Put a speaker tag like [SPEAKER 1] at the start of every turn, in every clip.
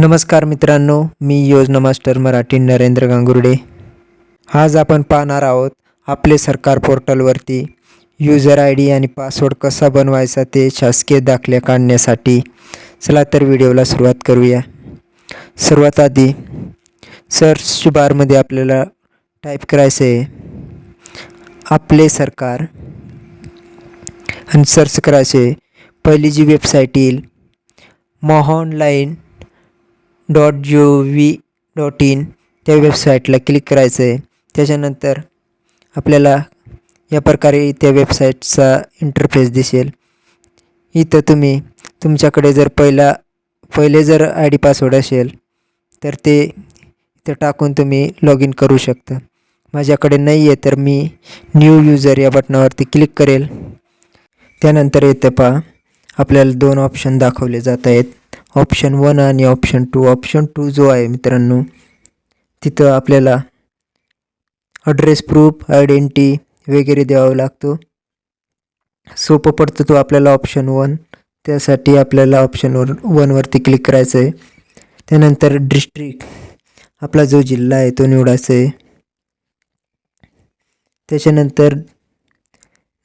[SPEAKER 1] नमस्कार मित्रांनो मी योजना मास्टर मराठी नरेंद्र गांगुर्डे. आज आपण पाहणार आहोत आपले सरकार पोर्टलवरती युजर आय डी आणि पासवर्ड कसा बनवायचा ते शासकीय दाखले काढण्यासाठी. चला तर व्हिडिओला सुरुवात करूया. सर्वात आधी सर्च बारमध्ये आपल्याला टाईप करायचं आहे. आपले सरकार. आणि सर्च करायचे पहिली जी वेबसाईट येईल मोहॉनलाईन dot G O V dot in त्या वेबसाईटला क्लिक करायचं आहे. त्याच्यानंतर आपल्याला या प्रकारे त्या वेबसाईटचा इंटरफेस दिसेल. इथं तुम्ही तुमच्याकडे जर पहिला पहिले जर आय डी पासवर्ड असेल तर ते इथं टाकून तुम्ही लॉग इन करू शकता. माझ्याकडे नाही आहे तर मी न्यू युजर या बटनावरती क्लिक करेल. त्यानंतर येतं पहा आपल्याला दोन ऑप्शन दाखवले जात आहेत. ऑप्शन वन आणि ऑप्शन टू ऑप्शन टू जो आहे मित्रांनो तिथं आपल्याला ॲड्रेस प्रूफ आयडेंटी वगैरे द्यावा लागतो. सोपं पडतं तो आपल्याला ऑप्शन वन त्यासाठी आपल्याला ऑप्शन वर वनवरती क्लिक करायचं आहे त्यानंतर डिस्ट्रिक्ट आपला जो जिल्हा आहे तो निवडायचा आहे त्याच्यानंतर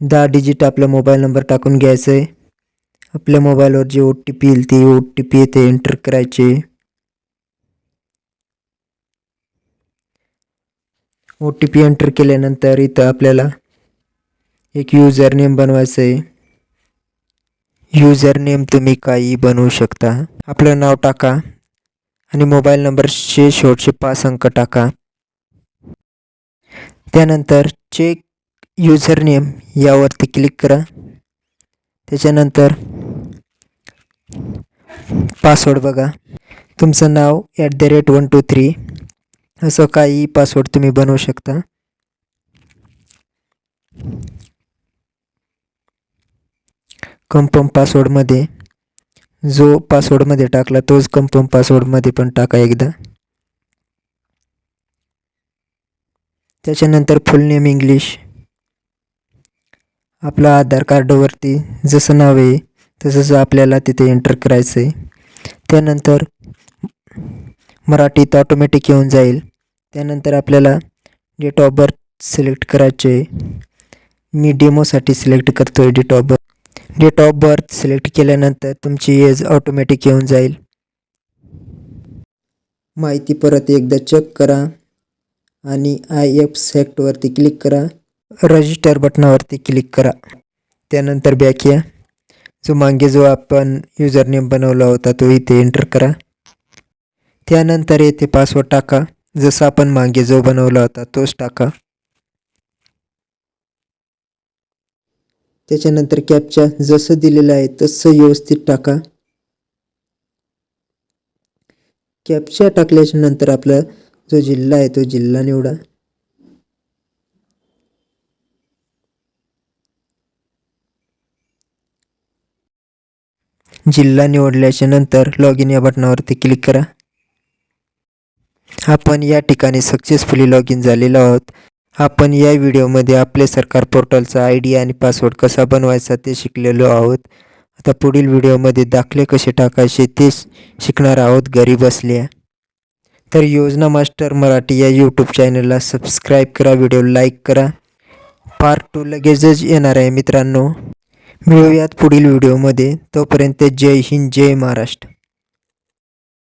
[SPEAKER 1] दहा डिजिट आपला मोबाईल नंबर टाकून घ्यायचं आहे आपल्या मोबाईलवर जे ओ टी पी येईल ते ओ टी पी ते एंटर करायचे. ओ टी पी एंटर केल्यानंतर इथं आपल्याला एक युजर नेम बनवायचं आहे युजर नेम तुम्ही काही बनवू शकता. आपलं नाव टाका आणि मोबाईल नंबरचे शेवटचे पाच अंक टाका. त्यानंतर चेक युजर नेम यावरती क्लिक करा. त्याच्यानंतर पासवर्ड बघा. तुमचं नाव at the rate one two three असं काही पासवर्ड तुम्ही बनवू शकता. कन्फर्म पासवर्डमध्ये जो पासवर्डमध्ये टाकला तोच कन्फर्म पासवर्डमध्ये पण टाका एकदा. त्याच्यानंतर फुल नेम इंग्लिश आपलं आधार कार्डवरती जसं नाव आहे तसंच आपल्याला तिथे एंटर करायचं आहे त्यानंतर मराठीत ऑटोमॅटिक येऊन जाईल. त्यानंतर आपल्याला डेट ऑफ बर्थ सिलेक्ट करायचे आहे मी डेमोसाठी सिलेक्ट करतो आहे date of birth date of birth select केल्यानंतर तुमची एज ऑटोमॅटिक येऊन जाईल. माहिती परत एकदा चेक करा आणि आय एफ सेक्टवरती क्लिक करा. रजिस्टर बटनावरती क्लिक करा. त्यानंतर बॅक या. जो मागे जो आपण युजर नेम बनवला होता तो इथे एंटर करा. त्यानंतर येथे पासवर्ड टाका. जसा आपण मागे जो बनवला होता तोच टाका. त्याच्यानंतर कॅपच्या जसं दिलेलं आहे तसं व्यवस्थित टाका. कॅपच्या टाकल्याच्या नंतर आपला जो जिल्हा आहे तो जिल्हा निवडा. जिल्हा निवडल्याच्या नंतर लॉग इन या बटनावरती क्लिक करा. आपण या ठिकाणी सक्सेसफुली लॉग इन झालेलो आहोत. आपण या व्हिडिओमध्ये आपले सरकार पोर्टलचा आय डी आणि पासवर्ड कसा बनवायचा ते शिकलेलो आहोत. आता पुढील व्हिडिओमध्ये दाखले कसे टाकायचे ते शिकणार आहोत घरी बसल्या तर योजना मास्टर मराठी या यूट्यूब चॅनलला सबस्क्राईब करा व्हिडिओ लाईक करा. पार्ट टू लगेचच येणार आहे मित्रांनो. मिळूयात पुढील व्हिडिओमध्ये. तोपर्यंत जय हिंद जय महाराष्ट्र.